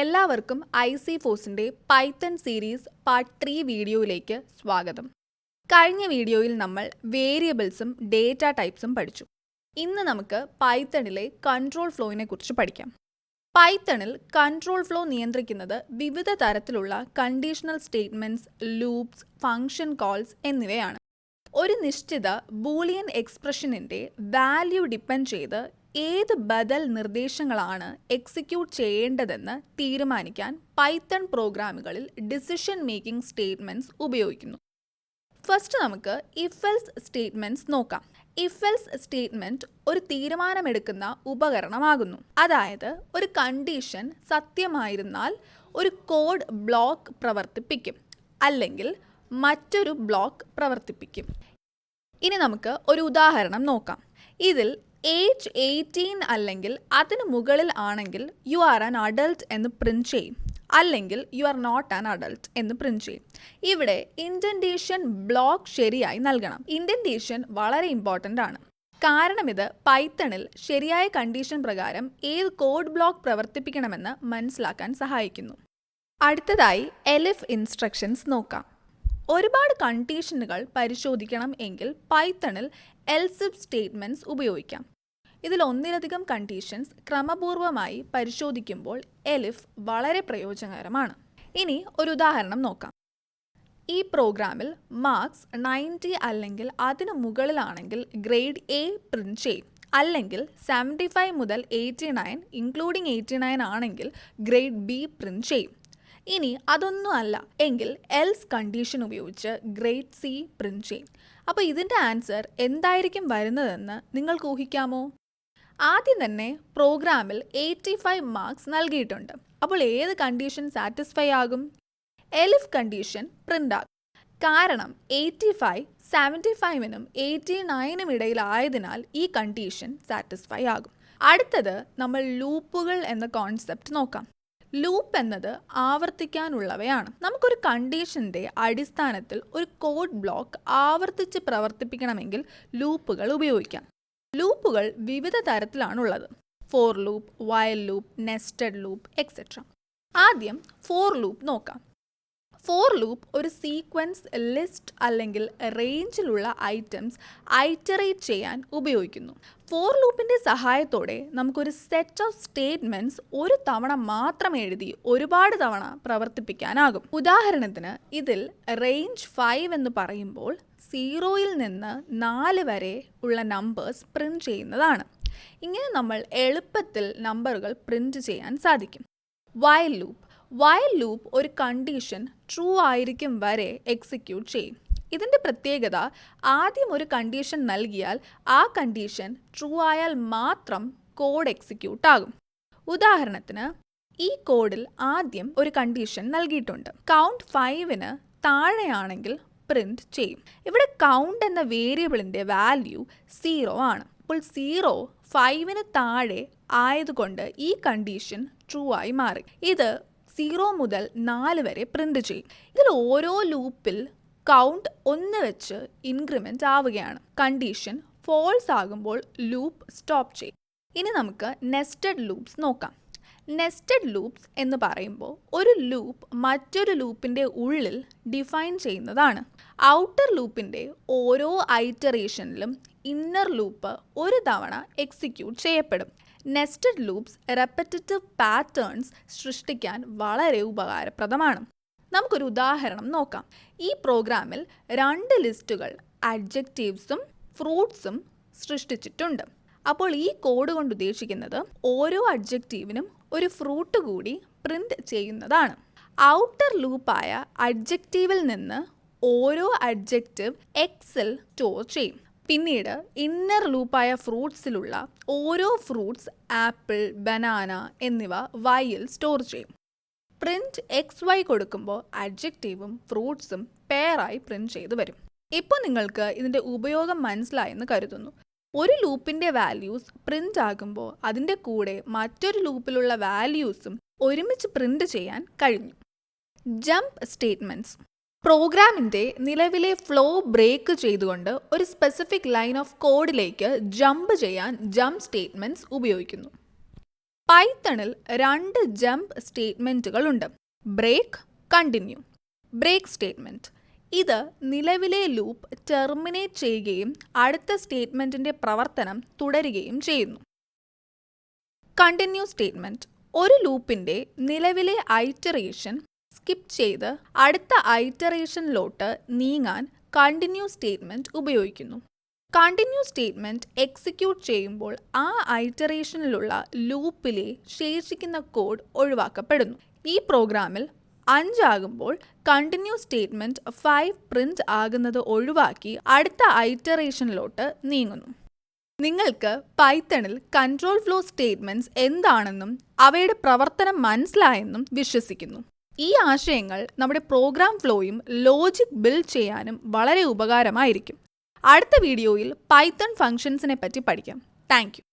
എല്ലാവർക്കും I C ഫോഴ്സിന്റെ Python series part three വീഡിയോയിലേക്ക് സ്വാഗതം. കഴിഞ്ഞ വീഡിയോയിൽ നമ്മൾ വേരിയബിൾസും ഡേറ്റ ടൈപ്സും പഠിച്ചു. ഇന്ന് നമുക്ക് പൈത്തണിലെ കൺട്രോൾ ഫ്ലോയിനെ കുറിച്ച് പഠിക്കാം. പൈത്തണിൽ കൺട്രോൾ ഫ്ലോ നിയന്ത്രിക്കുന്നത് വിവിധ തരത്തിലുള്ള conditional statements loops function calls എന്നിവയാണ്. ഒരു നിശ്ചിത ബൂളിയൻ എക്സ്പ്രഷനിന്റെ വാല്യൂ ഡിപ്പെൻഡ് ചെയ്ത് ഏത് ബദൽ നിർദ്ദേശങ്ങളാണ് എക്സിക്യൂട്ട് ചെയ്യേണ്ടതെന്ന് തീരുമാനിക്കാൻ പൈത്തൺ പ്രോഗ്രാമുകളിൽ ഡിസിഷൻ മേക്കിംഗ് സ്റ്റേറ്റ്മെന്റ്സ് ഉപയോഗിക്കുന്നു. ഫസ്റ്റ് നമുക്ക് ഇഫെൽസ് സ്റ്റേറ്റ്മെന്റ്സ് നോക്കാം. ഇഫെൽസ് സ്റ്റേറ്റ്മെന്റ് ഒരു തീരുമാനമെടുക്കുന്ന ഉപകരണമാകുന്നു. അതായത് ഒരു കണ്ടീഷൻ സത്യമായിരുന്നാൽ ഒരു കോഡ് ബ്ലോക്ക് പ്രവർത്തിപ്പിക്കും അല്ലെങ്കിൽ മറ്റൊരു ബ്ലോക്ക് പ്രവർത്തിപ്പിക്കും. ഇനി നമുക്ക് ഒരു ഉദാഹരണം നോക്കാം. ഇതിൽ ഏജ് എയ്റ്റീൻ അല്ലെങ്കിൽ അതിന് മുകളിൽ ആണെങ്കിൽ യു ആർ ആൻ അഡൾട്ട് എന്ന് പ്രിന്റ് ചെയ്യും. അല്ലെങ്കിൽ you are not an adult എന്ന് പ്രിന്റ് ചെയ്യും. ഇവിടെ ഇൻഡന്റേഷൻ ബ്ലോക്ക് ശരിയായി നൽകണം. ഇൻഡന്റേഷൻ വളരെ ഇമ്പോർട്ടന്റ് ആണ്. കാരണം ഇത് പൈത്തണിൽ ശരിയായ കണ്ടീഷൻ പ്രകാരം ഏത് കോഡ് ബ്ലോക്ക് പ്രവർത്തിപ്പിക്കണമെന്ന് മനസ്സിലാക്കാൻ സഹായിക്കുന്നു. അടുത്തതായി എലിഫ് ഇൻസ്ട്രക്ഷൻസ് നോക്കാം. ഒരുപാട് കണ്ടീഷനുകൾ പരിശോധിക്കണം എങ്കിൽ പൈത്തണിൽ എൽസിഫ് സ്റ്റേറ്റ്മെന്റ്സ് ഉപയോഗിക്കാം. ഇതിൽ ഒന്നിലധികം കണ്ടീഷൻസ് ക്രമപൂർവമായി പരിശോധിക്കുമ്പോൾ എലിഫ് വളരെ പ്രയോജനകരമാണ്. ഇനി ഒരു ഉദാഹരണം നോക്കാം. ഈ പ്രോഗ്രാമിൽ മാർക്സ് നയന്റി അല്ലെങ്കിൽ അതിന് മുകളിലാണെങ്കിൽ ഗ്രേഡ് എ പ്രിന്റ് ചെയ്യും. അല്ലെങ്കിൽ സെവന്റി ഫൈവ് മുതൽ eighty nine including eighty nine ആണെങ്കിൽ ഗ്രേഡ് ബി പ്രിന്റ് ചെയ്യും. ഇനി അതൊന്നും അല്ല. എങ്കിൽ എൽസ് കണ്ടീഷൻ ഉപയോഗിച്ച് ഗ്രേറ്റ് സി പ്രിന്റ് ചെയ്യും. അപ്പോൾ ഇതിന്റെ ആൻസർ എന്തായിരിക്കും വരുന്നതെന്ന് നിങ്ങൾക്ക് ഊഹിക്കാമോ? ആദ്യം തന്നെ പ്രോഗ്രാമിൽ എയ്റ്റി ഫൈവ് മാർക്സ് നൽകിയിട്ടുണ്ട്. അപ്പോൾ ഏത് കണ്ടീഷൻ സാറ്റിസ്ഫൈ ആകും? എലിഫ് കണ്ടീഷൻ പ്രിന്റ് ആകും. കാരണം എയ്റ്റി ഫൈവ് സെവന്റി ഫൈവിനും എയ്റ്റി നയനും ഇടയിലായതിനാൽ ഈ കണ്ടീഷൻ സാറ്റിസ്ഫൈ ആകും. അടുത്തത് നമ്മൾ ലൂപ്പുകൾ എന്ന കോൺസെപ്റ്റ് നോക്കാം. ലൂപ്പ് എന്നത് ആവർത്തിക്കാനുള്ളവയാണ്. നമുക്കൊരു കണ്ടീഷന്റെ അടിസ്ഥാനത്തിൽ ഒരു കോഡ് ബ്ലോക്ക് ആവർത്തിച്ച് പ്രവർത്തിപ്പിക്കണമെങ്കിൽ ലൂപ്പുകൾ ഉപയോഗിക്കാം. ലൂപ്പുകൾ വിവിധ തരത്തിലാണുള്ളത്. For loop while loop nested loop etcetera ആദ്യം ഫോർ ലൂപ്പ് നോക്കാം. ഫോർ ലൂപ്പ് ഒരു സീക്വൻസ് ലിസ്റ്റ് അല്ലെങ്കിൽ റേഞ്ചിലുള്ള ഐറ്റംസ് ഐറ്ററേറ്റ് ചെയ്യാൻ ഉപയോഗിക്കുന്നു. ഫോർ ലൂപ്പിന്റെ സഹായത്തോടെ നമുക്കൊരു സെറ്റ് ഓഫ് സ്റ്റേറ്റ്മെന്റ്സ് ഒരു തവണ മാത്രം എഴുതി ഒരുപാട് തവണ പ്രവർത്തിപ്പിക്കാനാകും. ഉദാഹരണത്തിന് ഇതിൽ റേഞ്ച് ഫൈവ് എന്ന് പറയുമ്പോൾ സീറോയിൽ നിന്ന് നാല് വരെ ഉള്ള നമ്പേഴ്സ് പ്രിന്റ് ചെയ്യുന്നതാണ്. ഇങ്ങനെ നമ്മൾ എളുപ്പത്തിൽ നമ്പറുകൾ പ്രിന്റ് ചെയ്യാൻ സാധിക്കും. വൈൽ ലൂപ്പ് വയൽ ലൂപ്പ് ഒരു കണ്ടീഷൻ ട്രൂ ആയിരിക്കും വരെ എക്സിക്യൂട്ട് ചെയ്യും. ഇതിന്റെ പ്രത്യേകത ആദ്യം ഒരു കണ്ടീഷൻ നൽകിയാൽ ആ കണ്ടീഷൻ ട്രൂ ആയാൽ മാത്രം കോഡ് എക്സിക്യൂട്ട് ആകും. ഉദാഹരണത്തിന് ഈ കോഡിൽ ആദ്യം ഒരു കണ്ടീഷൻ നൽകിയിട്ടുണ്ട്. കൗണ്ട് ഫൈവിന് താഴെയാണെങ്കിൽ പ്രിന്റ് ചെയ്യും. ഇവിടെ കൗണ്ട് എന്ന വേരിയബിളിന്റെ വാല്യൂ സീറോ ആണ്. അപ്പോൾ സീറോ ഫൈവിന് താഴെ ആയതുകൊണ്ട് ഈ കണ്ടീഷൻ ട്രൂ ആയി മാറി. ഇത് സീറോ മുതൽ നാല് വരെ പ്രിന്റ് ചെയ്യും. ഇതിൽ ഓരോ ലൂപ്പിൽ കൗണ്ട് ഒന്ന് വെച്ച് ഇൻക്രിമെന്റ് ആവുകയാണ്. കണ്ടീഷൻ ഫോൾസ് ആകുമ്പോൾ ലൂപ്പ് സ്റ്റോപ്പ് ചെയ്യും. ഇനി നമുക്ക് നെസ്റ്റഡ് ലൂപ്സ് നോക്കാം. നെസ്റ്റഡ് ലൂപ്സ് എന്ന് പറയുമ്പോൾ ഒരു ലൂപ്പ് മറ്റൊരു ലൂപ്പിന്റെ ഉള്ളിൽ ഡിഫൈൻ ചെയ്യുന്നതാണ്. ഔട്ടർ ലൂപ്പിന്റെ ഓരോ ഐറ്ററേഷനിലും ഇന്നർ ലൂപ്പ് ഒരു തവണ എക്സിക്യൂട്ട് ചെയ്യപ്പെടും. നെസ്റ്റഡ് ലൂപ്സ് റെപ്പറ്ററ്റീവ് പാറ്റേൺസ് സൃഷ്ടിക്കാൻ വളരെ ഉപകാരപ്രദമാണ്. നമുക്കൊരു ഉദാഹരണം നോക്കാം. ഈ പ്രോഗ്രാമിൽ രണ്ട് ലിസ്റ്റുകൾ അഡ്ജക്റ്റീവ്സും ഫ്രൂട്ട്സും സൃഷ്ടിച്ചിട്ടുണ്ട്. അപ്പോൾ ഈ കോഡ് കൊണ്ട് ഉദ്ദേശിക്കുന്നത് ഓരോ അഡ്ജക്റ്റീവിനും ഒരു ഫ്രൂട്ട് കൂടി പ്രിന്റ് ചെയ്യുന്നതാണ്. ഔട്ടർ ലൂപ്പായ അഡ്ജക്റ്റീവിൽ നിന്ന് ഓരോ അഡ്ജക്റ്റീവ് എക്സിൽ സ്റ്റോർ ചെയ്യും. പിന്നീട് ഇന്നർ ലൂപ്പായ ഫ്രൂട്ട്സിലുള്ള ഓരോ ഫ്രൂട്ട്സ് ആപ്പിൾ ബനാന എന്നിവ വൈയിൽ സ്റ്റോർ ചെയ്യും. പ്രിന്റ് എക്സ് വൈ കൊടുക്കുമ്പോൾ അഡ്ജക്റ്റീവും ഫ്രൂട്ട്സും പെയറായി പ്രിന്റ് ചെയ്തു വരും. ഇപ്പോൾ നിങ്ങൾക്ക് ഇതിന്റെ ഉപയോഗം മനസ്സിലായെന്ന് കരുതുന്നു. ഒരു ലൂപ്പിന്റെ വാല്യൂസ് പ്രിന്റ് ആകുമ്പോൾ അതിന്റെ കൂടെ മറ്റൊരു ലൂപ്പിലുള്ള വാല്യൂസും ഒരുമിച്ച് പ്രിന്റ് ചെയ്യാൻ കഴിഞ്ഞു. ജംപ് സ്റ്റേറ്റ്മെന്റ്സ് പ്രോഗ്രാമിന്റെ നിലവിലെ ഫ്ലോ ബ്രേക്ക് ചെയ്തുകൊണ്ട് ഒരു സ്പെസിഫിക് ലൈൻ ഓഫ് കോഡിലേക്ക് ജമ്പ് ചെയ്യാൻ ജമ്പ് സ്റ്റേറ്റ്മെന്റ്സ് ഉപയോഗിക്കുന്നു. പൈത്തണിൽ രണ്ട് ജമ്പ് സ്റ്റേറ്റ്മെന്റുകൾ ഉണ്ട്. ബ്രേക്ക് കണ്ടിന്യൂ ബ്രേക്ക് സ്റ്റേറ്റ്മെന്റ് ഇത് നിലവിലെ ലൂപ്പ് ടെർമിനേറ്റ് ചെയ്യുകയും അടുത്ത സ്റ്റേറ്റ്മെന്റിന്റെ പ്രവർത്തനം തുടരുകയും ചെയ്യുന്നു. കണ്ടിന്യൂ സ്റ്റേറ്റ്മെന്റ് ഒരു ലൂപ്പിന്റെ നിലവിലെ ഐറ്ററേഷൻ സ്കിപ്പ് ചെയ്ത് അടുത്ത ഐറ്ററേഷനിലോട്ട് നീങ്ങാൻ കണ്ടിന്യൂ സ്റ്റേറ്റ്മെന്റ് ഉപയോഗിക്കുന്നു. കണ്ടിന്യൂ സ്റ്റേറ്റ്മെന്റ് എക്സിക്യൂട്ട് ചെയ്യുമ്പോൾ ആ ഐറ്ററേഷനിലുള്ള ലൂപ്പിലെ ശേഷിക്കുന്ന കോഡ് ഒഴിവാക്കപ്പെടുന്നു. ഈ പ്രോഗ്രാമിൽ അഞ്ചാകുമ്പോൾ കണ്ടിന്യൂ സ്റ്റേറ്റ്മെന്റ് ഫൈവ് പ്രിന്റ് ആകുന്നത് ഒഴിവാക്കി അടുത്ത ഐറ്ററേഷനിലോട്ട് നീങ്ങുന്നു. നിങ്ങൾക്ക് പൈത്തണിൽ കൺട്രോൾ ഫ്ലോ സ്റ്റേറ്റ്മെന്റ്സ് എന്താണെന്നും അവയുടെ പ്രവർത്തനം മനസ്സിലായെന്നും വിശ്വസിക്കുന്നു. ഈ ആശയങ്ങൾ നമ്മുടെ പ്രോഗ്രാം ഫ്ലോയും ലോജിക് ബിൽഡ് ചെയ്യാനും വളരെ ഉപകാരമായിരിക്കും. അടുത്ത വീഡിയോയിൽ പൈത്തൺ ഫങ്ഷൻസിനെ പറ്റി പഠിക്കാം. താങ്ക്